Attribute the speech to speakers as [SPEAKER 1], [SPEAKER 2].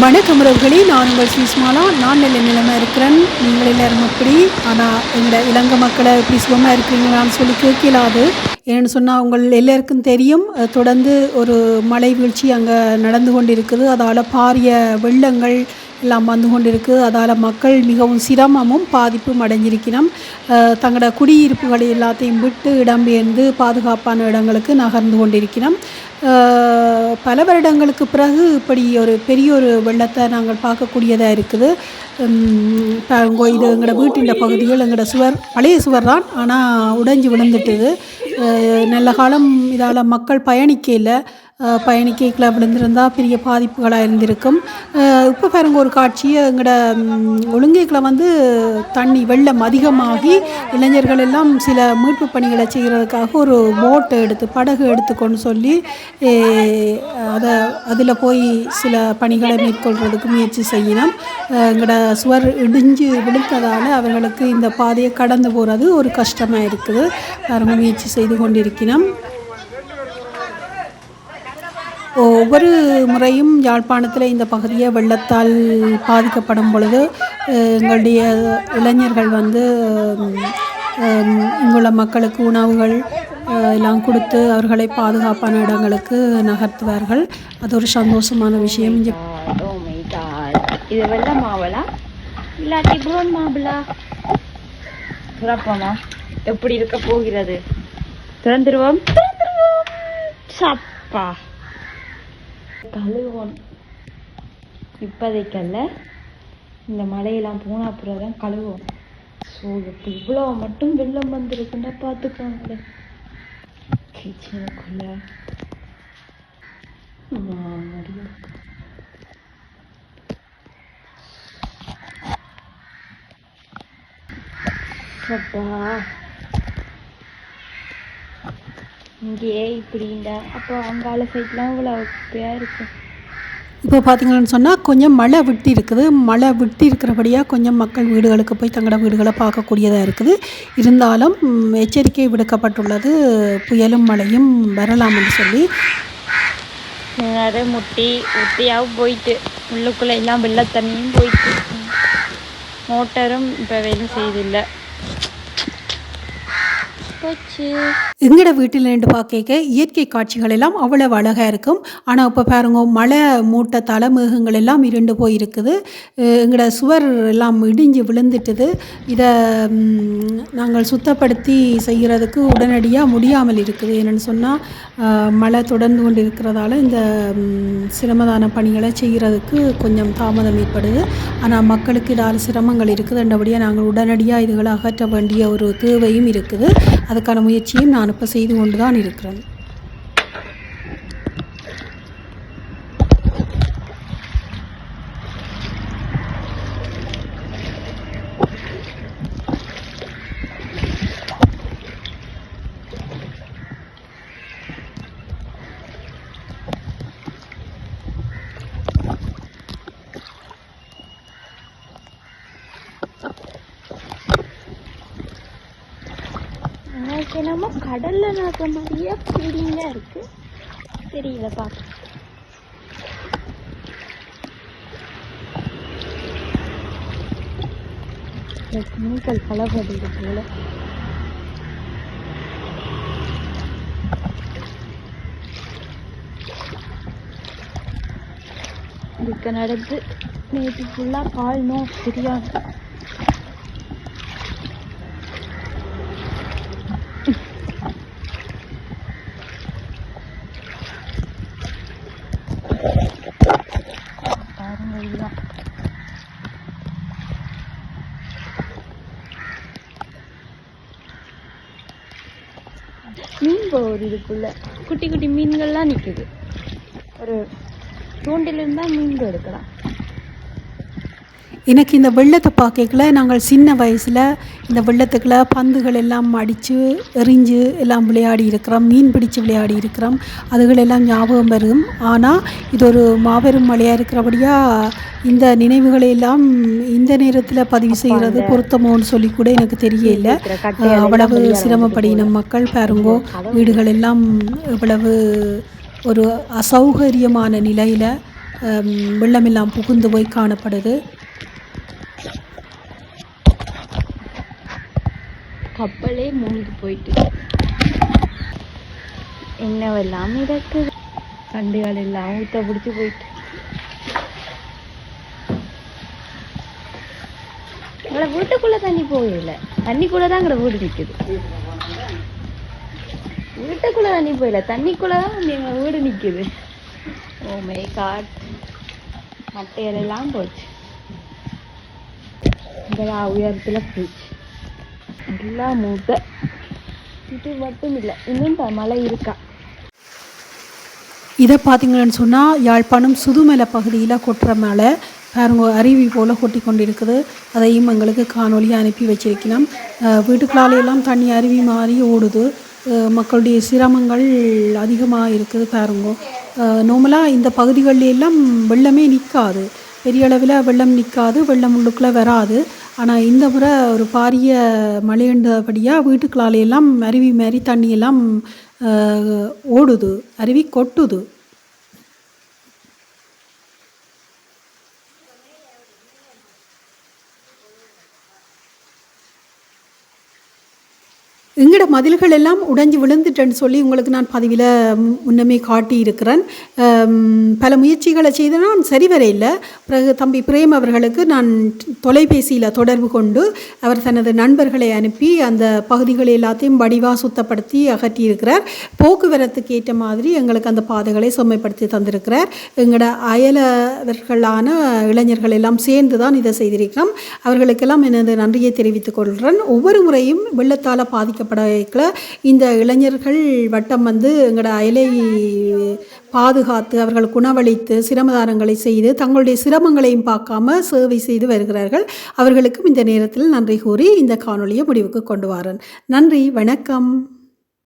[SPEAKER 1] வணக்கம் உறவுகளே நான் உங்கள் சுஷ்மாலா. நான் நல்ல நிலைமை இருக்கிறேன். நீங்கள் எல்லாரும் எப்படி ஆனால் எங்களோட இலங்கை மக்களை எப்படி சுகமாக இருக்கிறீங்களான்னு சொல்லி கேட்கலாது. ஏன்னு சொன்னால் உங்கள் எல்லாருக்கும் தெரியும் தொடர்ந்து ஒரு மழை வீழ்ச்சி அங்கே நடந்து கொண்டு இருக்குது அதால் பாரிய வெள்ளங்கள் எல்லாம் வந்து கொண்டிருக்கு. அதால் மக்கள் மிகவும் சிரமமும் பாதிப்பும் அடைஞ்சிருக்கிறோம் தங்களோட குடியிருப்புகளை எல்லாத்தையும் விட்டு இடம்பெயர்ந்து பாதுகாப்பான இடங்களுக்கு நகர்ந்து கொண்டிருக்கிறோம் பல வருடங்களுக்கு பிறகு இப்படி ஒரு பெரிய ஒரு வெள்ளத்தை நாங்கள் பார்க்கக்கூடியதாக இருக்குது. இப்போ இது எங்களோட வீட்டின் பகுதிகள் எங்களோட சுவர் பழைய சுவர் தான். ஆனால் உடைஞ்சு விழுந்துட்டுது. நல்ல காலம் இதால் மக்கள் பயணிக்கையில் இல்லை பயணிக்கைக்குள்ள பெரிய பாதிப்புகளாக இருந்திருக்கும். இப்போ பாருங்க ஒரு காட்சியை எங்களோட ஒழுங்கைக்கில் வந்து தண்ணி வெள்ளம் அதிகமாகி இளைஞர்கள் எல்லாம் சில மீட்பு பணிகளை செய்கிறதுக்காக ஒரு போட்டை எடுத்து படகு எடுத்துக்கொண்டு சொல்லி அதை அதில் போய் சில பணிகளை மேற்கொள்கிறதுக்கு முயற்சி செய்யணும் எங்களோட சுவர் இடிஞ்சு விழுந்ததால் அவர்களுக்கு இந்த பாதையை கடந்து போகிறது ஒரு கஷ்டமாக இருக்குது. பாருங்க முயற்சி செய்து கொண்டிருக்கிறோம். ஒவ்வொரு முறையும் யாழ்ப்பாணத்தில் இந்த பகுதியை வெள்ளத்தால் பாதிக்கப்படும் பொழுது எங்களுடைய இளைஞர்கள் வந்து இங்குள்ள மக்களுக்கு உணவுகள் எல்லாம் கொடுத்து அவர்களை பாதுகாப்பான இடங்களுக்கு நகர்த்துவார்கள். அது ஒரு சந்தோஷமான விஷயம்.
[SPEAKER 2] Oh இது வெள்ள மாவளா? இல்லாட்டி ப்ரௌன் மாவளா? திறப்போமா எப்படி இருக்க போகிறது? திறந்துருவோம்? திறந்துருவோம். சப்பா. கழுவோம் இப்போதைக்கல்ல. இந்த மழையெல்லாம் போனா அப்புறம் தான் கழுவோம். ஸோ இப்போ இவ்வளோ மட்டும் வெள்ளம் வந்திருக்குன்னா பார்த்துக்கோங்க கிச்சனுக்குள்ள. முடியும் அப்பா. இங்கேயே இப்படி இந்த அப்போ அங்கால சைட்லாம் இவ்வளோ குப்பையாக இருக்கும்
[SPEAKER 1] இப்போ பார்த்தீங்கன்னு சொன்னால் கொஞ்சம் மழை விட்டு இருக்குது. மழை விட்டு இருக்கிறபடியாக கொஞ்சம் மக்கள் வீடுகளுக்கு போய் தங்களோட வீடுகளை பார்க்கக்கூடியதாக இருக்குது. இருந்தாலும் எச்சரிக்கை விடுக்கப்பட்டுள்ளது. புயலும் மழையும் வரலாம் என்று சொல்லி.
[SPEAKER 2] நிறைய முட்டி முட்டியாகவும் போயிட்டு. உள்ளுக்குள்ளே எல்லாம் வெள்ள தண்ணியும் போயிட்டு. மோட்டரும் இப்போ வேலை செய்தில்லை. போச்சு.
[SPEAKER 1] எங்கட வீட்டில் நின்று பார்க்க இயற்கை காட்சிகள் எல்லாம் அவ்வளவு அழகாக இருக்கும். ஆனால் இப்போ பாருங்க மழை மூட்ட தலைமேகங்கள் எல்லாம் இருண்டு போயிருக்குது. எங்களோட சுவர் எல்லாம் இடிஞ்சு விழுந்துட்டுது. இதை நாங்கள் சுத்தப்படுத்தி செய்கிறதுக்கு உடனடியாக முடியாமல் இருக்குது. என்னென்னு சொன்னால் மழை தொடர்ந்து கொண்டு இருக்கிறதால இந்த சிரமதான பணிகளை செய்கிறதுக்கு கொஞ்சம் தாமதம் ஏற்படுது. ஆனால் மக்களுக்கு இதால் சிரமங்கள் இருக்குது என்றபடியாக நாங்கள் உடனடியாக இதுகளை அகற்ற வேண்டிய ஒரு தேவையும் இருக்குது. அதுக்கான முயற்சியும் நான் அனுப்ப செய்து கொண்டுதான் இருக்கிறது இருக்கிறேன்
[SPEAKER 2] எனக்கு என்னமோ கடல்ல நடக்கிற மாதிரியே ஃபீலிங்காக இருக்கு. தெரியல பார்க்க மூக்கல் கலப்படுது போல. இதுக்கு நடந்து நேற்று ஃபுல்லாக பால் நோ தெரியாது பாருங்க இதுதான் மீன் போகுது இதுக்குள்ள. குட்டி குட்டி மீன்கள்லாம் நிக்குது. ஒரு தூண்டில் மீன்கள் மீன் எடுக்கலாம்.
[SPEAKER 1] எனக்கு இந்த வெள்ளத்தை பார்க்கல நாங்கள் சின்ன வயசில் இந்த வெள்ளத்துக்குள்ள பந்துகள் எல்லாம் அடித்து எறிஞ்சு எல்லாம் விளையாடி இருக்கிறோம். மீன் பிடிச்சு விளையாடி இருக்கிறோம். அதுகளெல்லாம் ஞாபகம் வரும். ஆனால் இது ஒரு மாபெரும் மழையாக இருக்கிறபடியாக இந்த நினைவுகளை எல்லாம் இந்த நேரத்தில் பதிவு செய்கிறது பொருத்தமோன்னு சொல்லி கூட எனக்கு தெரியல. அவ்வளவு சிரமப்படின மக்கள் பாருங்கோ வீடுகள் எல்லாம் இவ்வளவு ஒரு அசௌகரியமான நிலையில் வெள்ளமெல்லாம் புகுந்து போய் காணப்படுது.
[SPEAKER 2] கப்பலே மூழ்கி போயிட்டு. என்னவெல்லாம் இருக்குது கண்டுகள் எல்லாம் ஊத்த பிடிச்சி போயிட்டு. எங்களை வீட்டுக்குள்ள தண்ணி போகல. தண்ணிக்குள்ள தான் எங்களை வீடு நிக்குது. வீட்டுக்குள்ள தண்ணி போயில தண்ணிக்குள்ள தான் வந்து எங்க வீடு நிக்குது. ஓ மை காட் மட்டையல் எல்லாம் போச்சு. இந்த உயரத்துல போச்சு. எல்லா மூட்டை இது மட்டும் இல்லை இன்னும் த- மழை இருக்கா?
[SPEAKER 1] இதை பார்த்தீங்கன்னு சொன்னால் யாழ்ப்பாணம் சுதுமலை பகுதியில் கொட்டுற மலை. பாருங்க அருவி போல் கொட்டி கொண்டிருக்குது. அதையும் எங்களுக்கு காணொலியாக அனுப்பி வச்சிருக்கலாம் அஹ் தண்ணி அருவி மாறி ஓடுது. மக்களுடைய சிரமங்கள் அதிகமாக இருக்குது பாருங்க. நார்மலாக இந்த பகுதிகளிலெல்லாம் வெள்ளமே நிற்காது. பெரிய அளவில் வெள்ளம் நிற்காது வெள்ளம் உள்ளுக்குள்ளே வராது. ஆனால் இந்த முறை ஒரு பாரிய மலையண்டபடியாக வீட்டுக்குள்ளாலேயெல்லாம் அருவி மாரி தண்ணியெல்லாம் ஓடுது. அருவி கொட்டுது. எங்களோட மதில்கள் எல்லாம் உடைஞ்சு விழுந்துட்டேன்னு சொல்லி உங்களுக்கு நான் பதிவில் முன்னமே காட்டியிருக்கிறேன். பல முயற்சிகளை செய்து நான் சரிவர இல்லை. பிறகு தம்பி பிரேம் அவர்களுக்கு நான் தொலைபேசியில் தொடர்பு கொண்டு அவர் தனது நண்பர்களை அனுப்பி அந்த பகுதிகளை எல்லாத்தையும் வடிவாக சுத்தப்படுத்தி அகற்றியிருக்கிறார். போக்குவரத்துக்கு ஏற்ற மாதிரி எங்களுக்கு அந்த பாதைகளை செம்மைப்படுத்தி தந்திருக்கிறார். எங்களோட அயலவர்களான இளைஞர்கள் எல்லாம் சேர்ந்து தான் இதை செய்திருக்கிறோம். அவர்களுக்கெல்லாம் எனது நன்றியை தெரிவித்துக் கொள்கிறேன். ஒவ்வொரு முறையும் வெள்ளத்தால் பாதிக்கப்பட இந்த இளைஞர்கள் வட்டம் வந்து எங்களோட அயலை பாதுகாத்து அவர்கள் குணவளித்து சிரமதானங்களை செய்து தங்களுடைய சிரமங்களையும் பார்க்காம சேவை செய்து வருகிறார்கள். அவர்களுக்கும் இந்த நேரத்தில் நன்றி கூறி இந்த காணொளியை முடிவுக்கு கொண்டு வரேன். நன்றி வணக்கம்.